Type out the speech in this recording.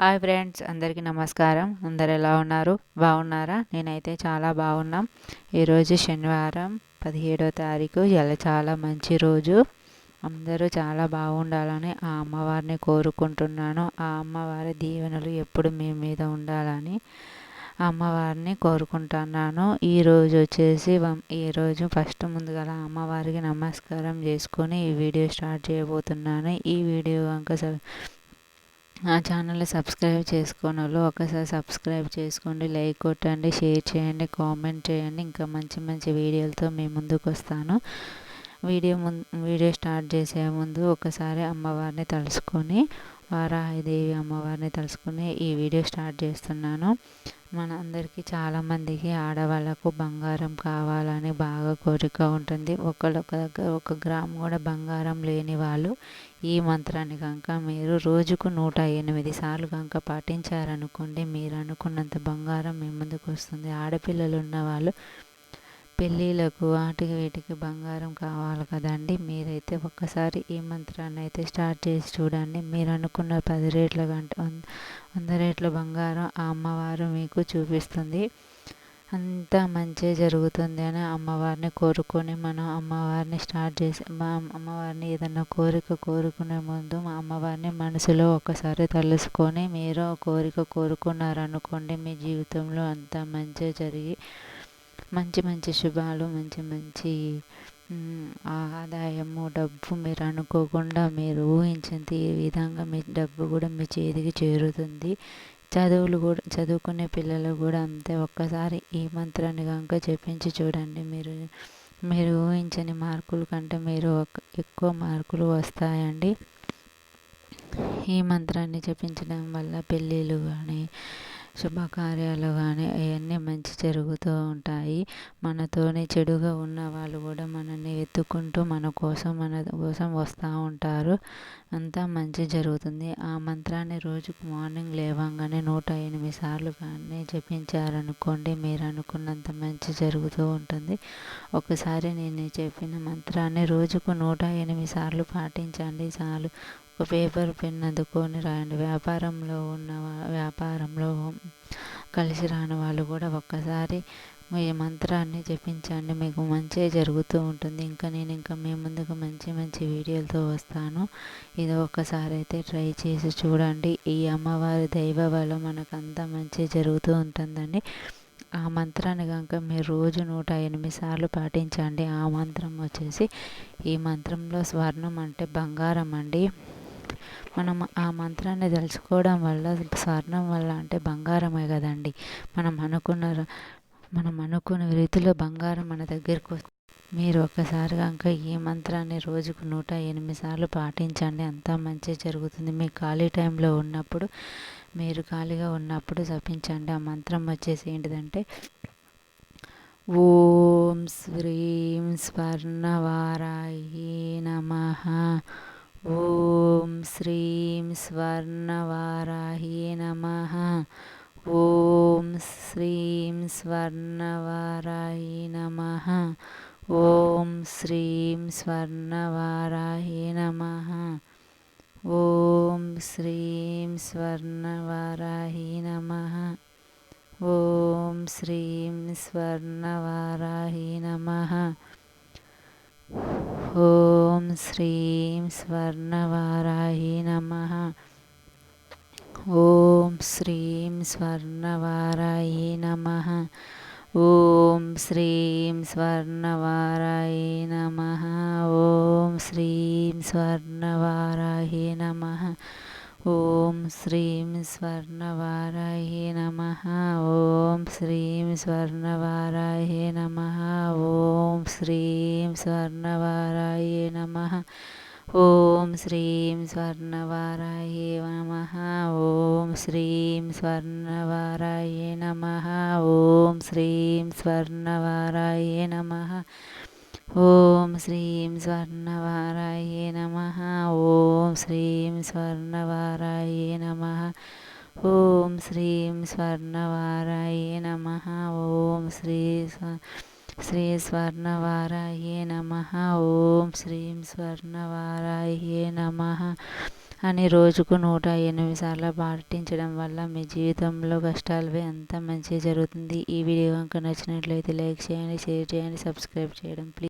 Hi friends అందరికీ నమస్కారం. అందరు ఎలా ఉన్నారు? బాగున్నారా? నేనైతే చాలా బాగున్నాం. ఈరోజు శనివారం పదిహేడో తారీఖు. ఇలా చాలా మంచి రోజు. అందరూ చాలా బాగుండాలని ఆ అమ్మవారిని కోరుకుంటున్నాను. ఆ అమ్మవారి దీవెనలు ఎప్పుడు మీ మీద ఉండాలని అమ్మవారిని కోరుకుంటున్నాను. ఈరోజు వచ్చేసి ఈరోజు ఫస్ట్ ముందుగా అమ్మవారికి నమస్కారం చేసుకొని ఈ వీడియో స్టార్ట్ చేయబోతున్నాను. ఈ వీడియో కనుక నా ఛానల్ని సబ్స్క్రైబ్ చేసుకోని వాళ్ళు ఒకసారి సబ్స్క్రైబ్ చేసుకోండి లైక్ కొట్టండి షేర్ చేయండి కామెంట్ చేయండి. ఇంకా మంచి మంచి వీడియోలతో మీ ముందుకు వస్తాను. వీడియో ముందు వీడియో స్టార్ట్ చేసే ముందు ఒకసారి అమ్మవారిని తలుసుకొని వారాహిదేవి అమ్మవారిని తెలుసుకుని ఈ వీడియో స్టార్ట్ చేస్తున్నాను. మన అందరికీ చాలామందికి ఆడవాళ్ళకు బంగారం కావాలని బాగా కోరిక ఉంటుంది. ఒకళ్ళొక దగ్గర ఒక గ్రామ్ కూడా బంగారం లేని వాళ్ళు ఈ మంత్రాన్ని కనుక మీరు రోజుకు నూట ఎనిమిది సార్లు కనుక పాటించారనుకోండి మీరు అనుకున్నంత బంగారం మీ ముందుకు వస్తుంది. ఆడపిల్లలు ఉన్న వాళ్ళు పెళ్ళిళ్ళకు వాటికి వీటికి బంగారం కావాలి కదండి. మీరైతే ఒక్కసారి ఈ మంత్రాన్ని అయితే స్టార్ట్ చేసి చూడండి. మీరు అనుకున్న పది రేట్ల కంటే వంద రేట్ల బంగారం ఆ అమ్మవారు మీకు చూపిస్తుంది. అంతా మంచి జరుగుతుంది అని అమ్మవారిని కోరుకొని మనం అమ్మవారిని స్టార్ట్ చేసి మా అమ్మవారిని ఏదన్నా కోరిక కోరుకునే ముందు మా అమ్మవారిని మనసులో ఒకసారి తలుసుకొని మీరు కోరిక కోరుకున్నారనుకోండి మీ జీవితంలో అంతా మంచి జరిగి మంచి మంచి శుభాలు మంచి మంచి ఆదాయము డబ్బు మీరు అనుకోకుండా మీరు ఊహించింది ఈ విధంగా మీ డబ్బు కూడా మీ చేతికి చేరుతుంది. చదువులు కూడా చదువుకునే పిల్లలు కూడా అంతే. ఒక్కసారి ఈ మంత్రాన్ని కనుక చెప్పించి చూడండి. మీరు మీరు ఊహించని మార్కుల కంటే మీరు ఎక్కువ మార్కులు వస్తాయండి. ఈ మంత్రాన్ని చెప్పించడం వల్ల పెళ్ళిళ్ళు కానీ శుభకార్యాలు కానీ అవన్నీ మంచి జరుగుతూ ఉంటాయి. మనతోనే చెడుగా ఉన్న వాళ్ళు కూడా మనల్ని ఎత్తుకుంటూ మన కోసం మన కోసం వస్తూ ఉంటారు. అంతా మంచి జరుగుతుంది. ఆ మంత్రాన్ని రోజుకు మార్నింగ్ లేవంగానే నూట ఎనిమిది సార్లు కానీ జపించారనుకోండి మీరు అనుకున్నంత మంచి జరుగుతూ ఉంటుంది. ఒకసారి నేను చెప్పిన మంత్రాన్ని రోజుకు నూట ఎనిమిది సార్లు పాటించండి. చాలు. ఒక పేపర్ పెన్ అందుకొని రాయండి. వ్యాపారంలో ఉన్న వ్యాపారంలో కలిసి రాని వాళ్ళు కూడా ఒక్కసారి మీ మంత్రాన్ని జపించండి. మీకు మంచి జరుగుతూ ఉంటుంది. ఇంకా నేను ఇంకా మీ ముందుకు మంచి మంచి వీడియోలతో వస్తాను. ఇది ఒక్కసారి అయితే ట్రై చేసి చూడండి. ఈ అమ్మవారి దైవ వల్ల మనకు అంతా మంచి జరుగుతూ ఉంటుందండి. ఆ మంత్రాన్ని కనుక మీరు రోజు నూట ఎనిమిది సార్లు పాటించండి. ఆ మంత్రం వచ్చేసి ఈ మంత్రంలో స్వర్ణం అంటే బంగారం అండి. మనం ఆ మంత్రాన్ని తెలుసుకోవడం వల్ల స్వర్ణం వల్ల అంటే బంగారమే కదండి. మనం అనుకున్న మనం అనుకున్న రీతిలో బంగారం మన దగ్గరకు మీరు ఒక్కసారి కనుక ఈ మంత్రాన్ని రోజుకు నూట ఎనిమిది సార్లు పాటించండి. అంతా మంచి జరుగుతుంది. మీ ఖాళీ టైంలో ఉన్నప్పుడు మీరు ఖాళీగా ఉన్నప్పుడు జపించండి. ఆ మంత్రం వచ్చేసి ఏంటిదంటే ఓం శ్రీం స్వర్ణవారాయి నమ. ఓం శ్రీం స్వర్ణవారాహి నమ. ఓం శ్రీం స్వర్ణవారాహి నమ. ఓం శ్రీం స్వర్ణవారాహి నమ. ఓం శ్రీం స్వర్ణవారాహి నమ. ఓం శ్రీం స్వర్ణవారాహి నమ. ఓ శ్రీం స్వర్ణవారాహి నమ ఓం శ్రీం స్వర్ణవారాహి నమ ఓం శ్రీం స్వర్ణవారాహి నమ ఓం శ్రీం స్వర్ణవారాహి నమ ఓం శ్రీం స్వర్ణవారాహే నమ. ఓం శ్రీం స్వర్ణవారాహే నమ. ఓం శ్రీం స్వర్ణవారాహే నమ. ఓం శ్రీం స్వర్ణవారాయే నమ. ఓం శ్రీం స్వర్ణవారాయే నమ. ఓం శ్రీం స్వర్ణవారాయే నమ. ఓం శ్రీం స్వర్ణవారాయే నమ. ఓం శ్రీం స్వర్ణవారాయే నమ. ఓం శ్రీం స్వర్ణవారాయే నమ. ఓం శ్రీ శ్రీ స్వర్ణవారాయే నమ. ఓం శ్రీం స్వర్ణవారాయే నమ. అని రోజుకు నూట ఎనిమిది సార్లు పాటించడం వల్ల మీ జీవితంలో కష్టాలు అంత మంచి జరుగుతుంది. ఈ వీడియో కనుక నచ్చినట్లయితే లైక్ చేయండి షేర్ చేయండి సబ్స్క్రైబ్ చేయడం. ప్లీజ్.